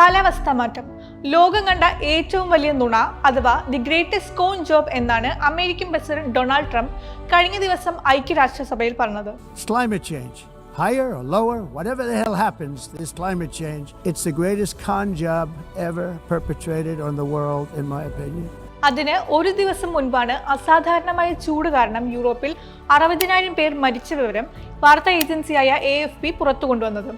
കാലാവസ്ഥാ മാറ്റം ലോകം കണ്ട ഏറ്റവും വലിയ നുണ അഥവാ ദി ഗ്രേറ്റസ്റ്റ് കോൺ ജോബ് എന്നാണ് അമേരിക്കൻ പ്രസിഡന്റ് ഡൊണാൾഡ് ട്രംപ് കഴിഞ്ഞ ദിവസം ഐക്യരാഷ്ട്രസഭയിൽ പറഞ്ഞത് climate change. Higher or lower, whatever the hell happens, this climate change, it's the greatest con job ever perpetrated on the world, in my opinion. അതിന് ഒരു ദിവസം മുൻപാണ് അസാധാരണമായ ചൂട് കാരണം യൂറോപ്പിൽ അറുപതിനായിരം പേർ മരിച്ച വിവരം വാർത്താ ഏജൻസിയായ എ എഫ് പി പുറത്തു കൊണ്ടുവന്നത്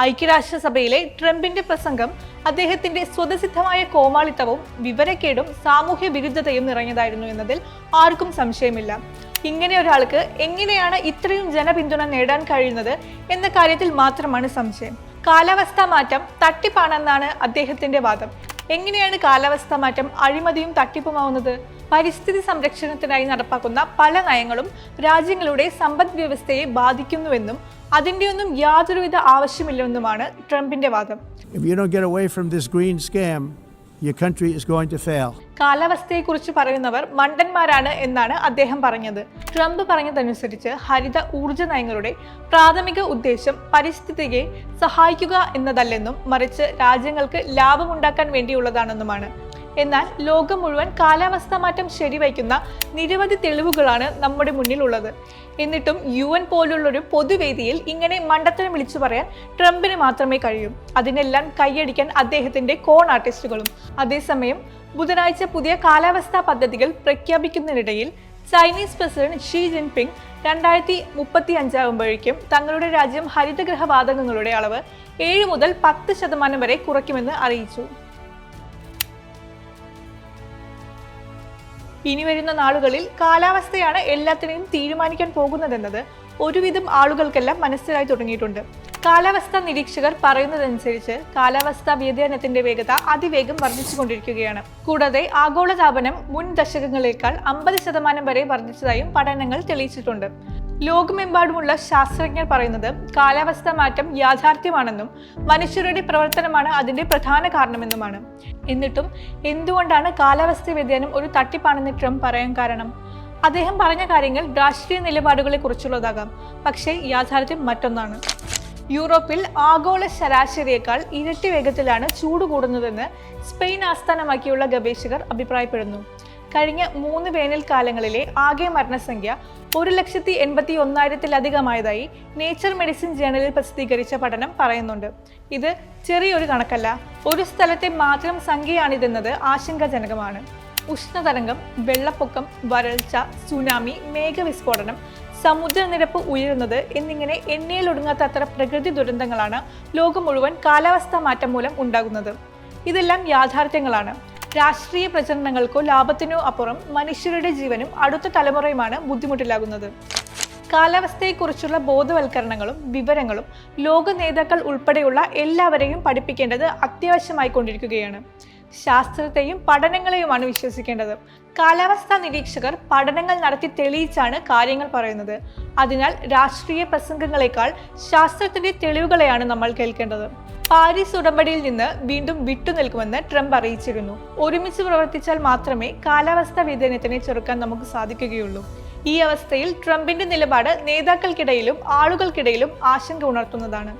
ഐക്യരാഷ്ട്രസഭയിലെ ട്രംപിന്റെ പ്രസംഗം അദ്ദേഹത്തിന്റെ സ്വതസിദ്ധമായ കോമാളിത്തവും വിവരക്കേടും സാമൂഹ്യ വിരുദ്ധതയും നിറഞ്ഞതായിരുന്നു എന്നതിൽ ആർക്കും സംശയമില്ല. ഇങ്ങനെ ഒരാൾക്ക് എങ്ങനെയാണ് ഇത്രയും ജനപിന്തുണ നേടാൻ കഴിയുന്നത് എന്ന കാര്യത്തിൽ മാത്രമാണ് സംശയം. കാലാവസ്ഥാ മാറ്റം തട്ടിപ്പാണെന്നാണ് അദ്ദേഹത്തിന്റെ വാദം. എങ്ങനെയാണ് കാലാവസ്ഥ മാറ്റം അഴിമതിയും തട്ടിപ്പുമാവുന്നത്? പരിസ്ഥിതി സംരക്ഷണത്തിനായി നടപ്പാക്കുന്ന പല നയങ്ങളും രാജ്യങ്ങളുടെ സമ്പദ് വ്യവസ്ഥയെ ബാധിക്കുന്നുവെന്നും അതിന്റെയൊന്നും യാതൊരുവിധ ആവശ്യമില്ലെന്നുമാണ് ട്രംപിന്റെ വാദം. If you don't get away from this green scam, your country is going to fail. കാലാവസ്ഥയെക്കുറിച്ച് പറയുന്നവർ മണ്ടന്മാരാണ് എന്നാണ് അദ്ദേഹം പറഞ്ഞത് ട്രംപ് പറഞ്ഞതനുസരിച്ച് ഹരിത ഊർജ നയങ്ങളുടെ പ്രാഥമിക ഉദ്ദേശം പരിസ്ഥിതിയെ സഹായിക്കുക എന്നതല്ലെന്നും മറിച്ച് രാജ്യങ്ങൾക്ക് ലാഭമുണ്ടാക്കാൻ വേണ്ടിയുള്ളതാണെന്നുമാണ് എന്നാൽ ലോകം മുഴുവൻ കാലാവസ്ഥാ മാറ്റം ശരിവയ്ക്കുന്ന നിരവധി തെളിവുകളാണ് നമ്മുടെ മുന്നിലുള്ളത്. എന്നിട്ടും യു എൻ പോലുള്ളൊരു പൊതുവേദിയിൽ ഇങ്ങനെ മണ്ടത്തരം വിളിച്ചു പറയാൻ ട്രംപിന് മാത്രമേ കഴിയൂ. അതിനെല്ലാം കൈയടിക്കാൻ അദ്ദേഹത്തിന്റെ കോൺ ആർട്ടിസ്റ്റുകളും. അതേസമയം ബുധനാഴ്ച പുതിയ കാലാവസ്ഥാ പദ്ധതികൾ പ്രഖ്യാപിക്കുന്നതിനിടയിൽ ചൈനീസ് പ്രസിഡന്റ് ഷീ ജിൻപിങ് രണ്ടായിരത്തി മുപ്പത്തി അഞ്ചാകുമ്പോഴേക്കും തങ്ങളുടെ രാജ്യം ഹരിതഗ്രഹ വാതകങ്ങളുടെ അളവ് ഏഴ് മുതൽ പത്ത് ശതമാനം വരെ കുറയ്ക്കുമെന്ന് അറിയിച്ചു. ഇനി വരുന്ന നാളുകളിൽ കാലാവസ്ഥയാണ് എല്ലാത്തിനെയും തീരുമാനിക്കാൻ പോകുന്നതെന്നത് ഒരുവിധം ആളുകൾക്കെല്ലാം മനസ്സിലായി തുടങ്ങിയിട്ടുണ്ട്. കാലാവസ്ഥാ നിരീക്ഷകർ പറയുന്നതനുസരിച്ച് കാലാവസ്ഥാ വ്യതിയാനത്തിന്റെ വേഗത അതിവേഗം വർദ്ധിച്ചുകൊണ്ടിരിക്കുകയാണ്. കൂടാതെ ആഗോളതാപനം മുൻ ദശകങ്ങളേക്കാൾ അമ്പത് ശതമാനം വരെ വർദ്ധിച്ചതായും പഠനങ്ങൾ തെളിയിച്ചിട്ടുണ്ട്. ലോകമെമ്പാടുമുള്ള ശാസ്ത്രജ്ഞർ പറയുന്നത് കാലാവസ്ഥാ മാറ്റം യാഥാർത്ഥ്യമാണെന്നും മനുഷ്യരുടെ പ്രവർത്തനമാണ് അതിന്റെ പ്രധാന കാരണമെന്നുമാണ്. എന്നിട്ടും എന്തുകൊണ്ടാണ് കാലാവസ്ഥ വ്യതിയാനം ഒരു തട്ടിപ്പാണെന്ന് ട്രംപ് പറയാൻ കാരണം? അദ്ദേഹം പറഞ്ഞ കാര്യങ്ങൾ രാഷ്ട്രീയ നിലപാടുകളെ കുറിച്ചുള്ളതാകാം. പക്ഷേ യാഥാർത്ഥ്യം മറ്റൊന്നാണ്. യൂറോപ്പിൽ ആഗോള ശരാശരിയേക്കാൾ ഇരട്ടി വേഗത്തിലാണ് ചൂട് കൂടുന്നതെന്ന് സ്പെയിൻ ആസ്ഥാനമാക്കിയുള്ള ഗവേഷകർ അഭിപ്രായപ്പെടുന്നു. കഴിഞ്ഞ മൂന്ന് വേനൽക്കാലങ്ങളിലെ ആകെ മരണസംഖ്യ ഒരു ലക്ഷത്തി എൺപത്തി ഒന്നായിരത്തിലധികമായതായി നേച്ചർ മെഡിസിൻ ജേണലിൽ പ്രസിദ്ധീകരിച്ച പഠനം പറയുന്നുണ്ട്. ഇത് ചെറിയൊരു കണക്കല്ല ഒരു സ്ഥലത്തെ മാത്രം സംഖ്യയാണിതെന്നത് ആശങ്കാജനകമാണ്. ഉഷ്ണതരംഗം വെള്ളപ്പൊക്കം വരൾച്ച സുനാമി മേഘവിസ്ഫോടനം സമുദ്രനിരപ്പ് ഉയരുന്നത് എന്നിങ്ങനെ എണ്ണയിലൊടുങ്ങാത്തത്ര പ്രകൃതി ദുരന്തങ്ങളാണ് ലോകം മുഴുവൻ കാലാവസ്ഥാ മാറ്റം മൂലം ഉണ്ടാകുന്നത്. ഇതെല്ലാം യാഥാർത്ഥ്യങ്ങളാണ്. രാഷ്ട്രീയ പ്രചരണങ്ങൾക്കോ ലാഭത്തിനോ അപ്പുറം മനുഷ്യരുടെ ജീവനും അടുത്ത തലമുറയുമാണ് ബുദ്ധിമുട്ടിലാകുന്നത്. കാലാവസ്ഥയെക്കുറിച്ചുള്ള ബോധവൽക്കരണങ്ങളും വിവരങ്ങളും ലോക നേതാക്കൾ ഉൾപ്പെടെയുള്ള എല്ലാവരെയും പഠിപ്പിക്കേണ്ടത് അത്യാവശ്യമായിക്കൊണ്ടിരിക്കുകയാണ്. ശാസ്ത്രത്തെയും പഠനങ്ങളെയുമാണ് വിശ്വസിക്കേണ്ടത്. കാലാവസ്ഥാ നിരീക്ഷകർ പഠനങ്ങൾ നടത്തി തെളിയിച്ചാണ് കാര്യങ്ങൾ പറയുന്നത്. അതിനാൽ രാഷ്ട്രീയ പ്രസംഗങ്ങളെക്കാൾ ശാസ്ത്രത്തിന്റെ തെളിവുകളെയാണ് നമ്മൾ കേൾക്കേണ്ടത്. പാരീസ് ഉടമ്പടിയിൽ നിന്ന് വീണ്ടും വിട്ടുനിൽക്കുമെന്ന് ട്രംപ് അറിയിച്ചിരുന്നു. ഒരുമിച്ച് പ്രവർത്തിച്ചാൽ മാത്രമേ കാലാവസ്ഥാ വ്യതിയാനത്തിനെ ചെറുക്കാൻ നമുക്ക് സാധിക്കുകയുള്ളൂ. ഈ അവസ്ഥയിൽ ട്രംപിന്റെ നിലപാട് നേതാക്കൾക്കിടയിലും ആളുകൾക്കിടയിലും ആശങ്ക ഉണർത്തുന്നതാണ്.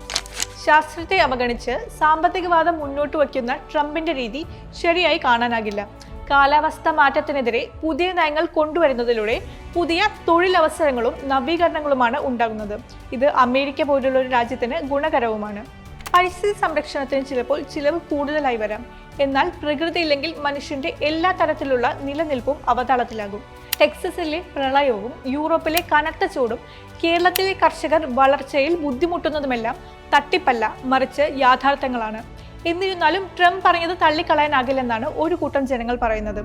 ശാസ്ത്രത്തെ അവഗണിച്ച് സാമ്പത്തികവാദം മുന്നോട്ട് വയ്ക്കുന്ന ട്രംപിന്റെ രീതി ശരിയായി കാണാനാകില്ല. കാലാവസ്ഥ മാറ്റത്തിനെതിരെ പുതിയ നയങ്ങൾ കൊണ്ടുവരുന്നതിലൂടെ പുതിയ തൊഴിലവസരങ്ങളും നവീകരണങ്ങളുമാണ് ഉണ്ടാകുന്നത്. ഇത് അമേരിക്ക പോലുള്ള ഒരു രാജ്യത്തിന് ഗുണകരവുമാണ്. പരിസ്ഥിതി സംരക്ഷണത്തിന് ചിലപ്പോൾ ചിലവ് കൂടുതലായി വരാം. എന്നാൽ പ്രകൃതി ഇല്ലെങ്കിൽ മനുഷ്യന്റെ എല്ലാ തരത്തിലുള്ള നിലനിൽപ്പും അവതാളത്തിലാകും. ടെക്സസിലെ പ്രളയവും യൂറോപ്പിലെ കനത്ത ചൂടും കേരളത്തിലെ കർഷകർ വളർച്ചയിൽ ബുദ്ധിമുട്ടുന്നതുമെല്ലാം തട്ടിപ്പല്ല മറിച്ച് യാഥാർത്ഥ്യങ്ങളാണ്. എന്നിരുന്നാലും ട്രംപ് പറഞ്ഞത് തള്ളിക്കളയാനാകില്ലെന്നാണ് ഒരു കൂട്ടം ജനങ്ങൾ പറയുന്നത്.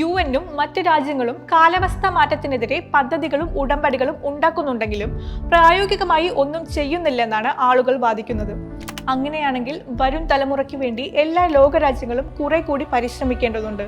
യു എന്നും മറ്റ് രാജ്യങ്ങളും കാലാവസ്ഥാ മാറ്റത്തിനെതിരെ പദ്ധതികളും ഉടമ്പടികളും ഉണ്ടാക്കുന്നുണ്ടെങ്കിലും പ്രായോഗികമായി ഒന്നും ചെയ്യുന്നില്ലെന്നാണ് ആളുകൾ വാദിക്കുന്നത്. അങ്ങനെയാണെങ്കിൽ വരും തലമുറയ്ക്ക് വേണ്ടി എല്ലാ ലോകരാജ്യങ്ങളും കുറെ കൂടി പരിശ്രമിക്കേണ്ടതുണ്ട്.